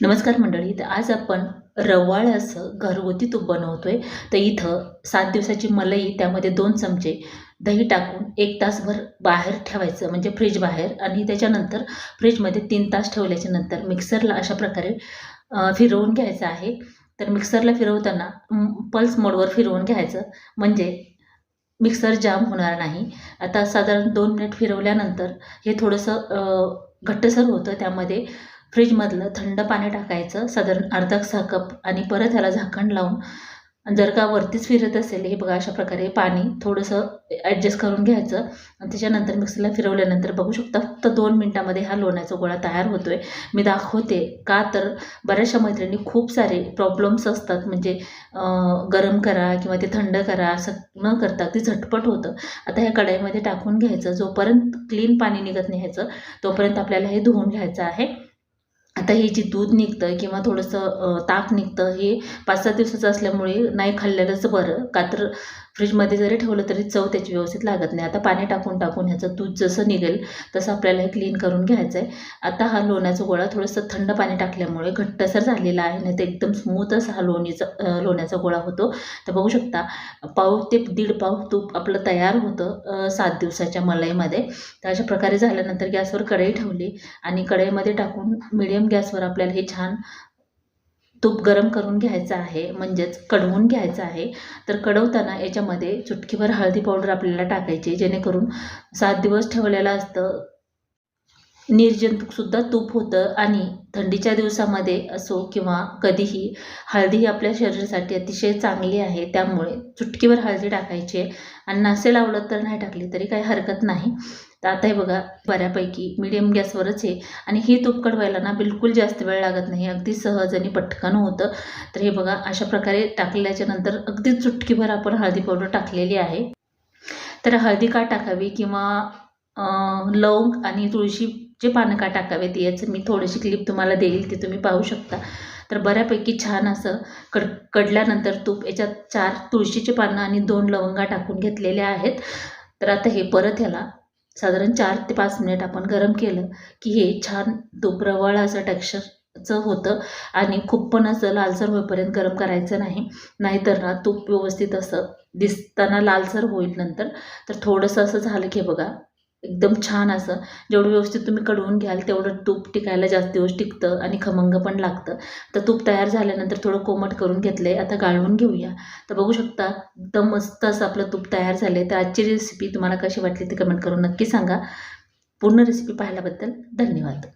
नमस्कार मंडळी तर आज आपण रवाळ असं घरगुती तूप बनवतो आहे तर इथं सात दिवसाची मलई त्यामध्ये दोन चमचे दही टाकून एक तासभर बाहेर ठेवायचं म्हणजे फ्रीज बाहेर. आणि त्याच्यानंतर फ्रीजमध्ये तीन तास ठेवल्याच्या नंतर मिक्सरला अशा प्रकारे फिरवून घ्यायचं आहे. तर मिक्सरला फिरवताना पल्स मोडवर फिरवून घ्यायचं. म्हणजे मिक्सर जाम होणार नाही. आता साधारण दोन मिनिट फिरवल्यानंतर हे थोडंसं घट्टसर होतं. त्यामध्ये फ्रीजमधलं थंड पाणी टाकायचं साधारण अर्धा कप आणि परत ह्याला झाकण लावून जर का वरतीच फिरत असेल हे बघा अशा प्रकारे पाणी थोडंसं ॲडजस्ट करून घ्यायचं आणि त्याच्यानंतर मिक्सरला फिरवल्यानंतर बघू शकता फक्त दोन मिनटामध्ये हा लोण्याचा गोळा तयार होतो आहे मी दाखवते का तर बऱ्याचशा मैत्रिणी खूप सारे प्रॉब्लेम्स असतात म्हणजे गरम करा किंवा ते थंड करा असं न करता ते झटपट होतं. आता ह्या कढईमध्ये टाकून घ्यायचं जोपर्यंत क्लीन पाणी निघत नाही ह्याचं तोपर्यंत आपल्याला हे धुवून घ्यायचं आहे. आता हे जे दूध निघतं किंवा थोडंसं ताक निघतं हे पाच सात दिवसाचं असल्यामुळे नाही खाल्लेलंच बरं. का तर फ्रीजमध्ये जरी ठेवलं तरी चव त्याची व्यवस्थित लागत नाही. आता पाणी टाकून टाकून ह्याचं दूध जसं निघेल तसं आपल्याला हे क्लीन करून घ्यायचं आहे आता हा लोण्याचा गोळा थोडंसं थंड पाणी टाकल्यामुळे घट्टसर झालेला आहे. नाही तर एकदम स्मूथ असा हा लोणीचा लोण्याचा गोळा होतो. तर बघू शकता पाव ते दीड पाव तूप आपलं तयार होतं सात दिवसाच्या मलईमध्ये. तर अशा प्रकारे झाल्यानंतर गॅसवर कढई ठेवली आणि कढईमध्ये टाकून मिडियम गॅसवर आपल्याला हे छान तूप गरम करून घ्यायचं आहे म्हणजेच कढवून घ्यायचं आहे. तर कढवताना याच्यामध्ये चुटकीभर हळदी पावडर आपल्याला टाकायची जेणेकरून सात दिवस ठेवलेलं असतं. निर्जंतुकसुद्धा तूप होतं आणि थंडीच्या दिवसामध्ये असो किंवा कधीही हळदी ही आपल्या शरीरासाठी अतिशय चांगली आहे. त्यामुळे चुटकीभर हळदी टाकायची आहे. आणि नसेल आवडत तर नाही टाकली तरी काही हरकत नाही. तर आता हे बघा बऱ्यापैकी मिडियम गॅसवरच आहे. आणि ही तूप कडवायला ना बिलकुल जास्त वेळ लागत नाही. अगदी सहज आणि पटकन होतं. तर हे बघा अशा प्रकारे टाकल्याच्या नंतर अगदी चुटकीभर आपण हळदी पावडर टाकलेली आहे. तर हळदी का टाकावी किंवा लवंग आणि तुळशी जे पानं का टाकावेत याचं मी थोडीशी क्लिप तुम्हाला देईल ते तुम्ही पाहू शकता. तर बऱ्यापैकी छान असं कड कडल्यानंतर तूप याच्यात चार तुळशीचे पानं आणि दोन लवंगा टाकून घेतलेल्या आहेत. तर आता हे परत ह्याला साधारण चार ते पाच मिनिट आपण गरम केलं की हे छान तूप रवाळ असं टेक्स्चरचं होतं. आणि खूप पण असं लालसर होईपर्यंत गरम करायचं नाही. नाहीतर ना तूप व्यवस्थित असं दिसताना लालसर होईल नंतर. तर थोडंसं असं झालं की बघा एकदम छान असं. जेवढं व्यवस्थित तुम्ही कडवून घ्याल तेवढं तूप टिकायला जास्त दिवस टिकतं आणि खमंग पण लागतं. तर तूप तयार झाल्यानंतर थोडं कोमट करून घेतलं आहे आता गाळून घेऊया. तर बघू शकता एकदम मस्त असं आपलं तूप तयार झालं आहे तर आजची रेसिपी तुम्हाला कशी वाटली ती कमेंट करून नक्की सांगा. पूर्ण रेसिपी पाहिल्याबद्दल धन्यवाद.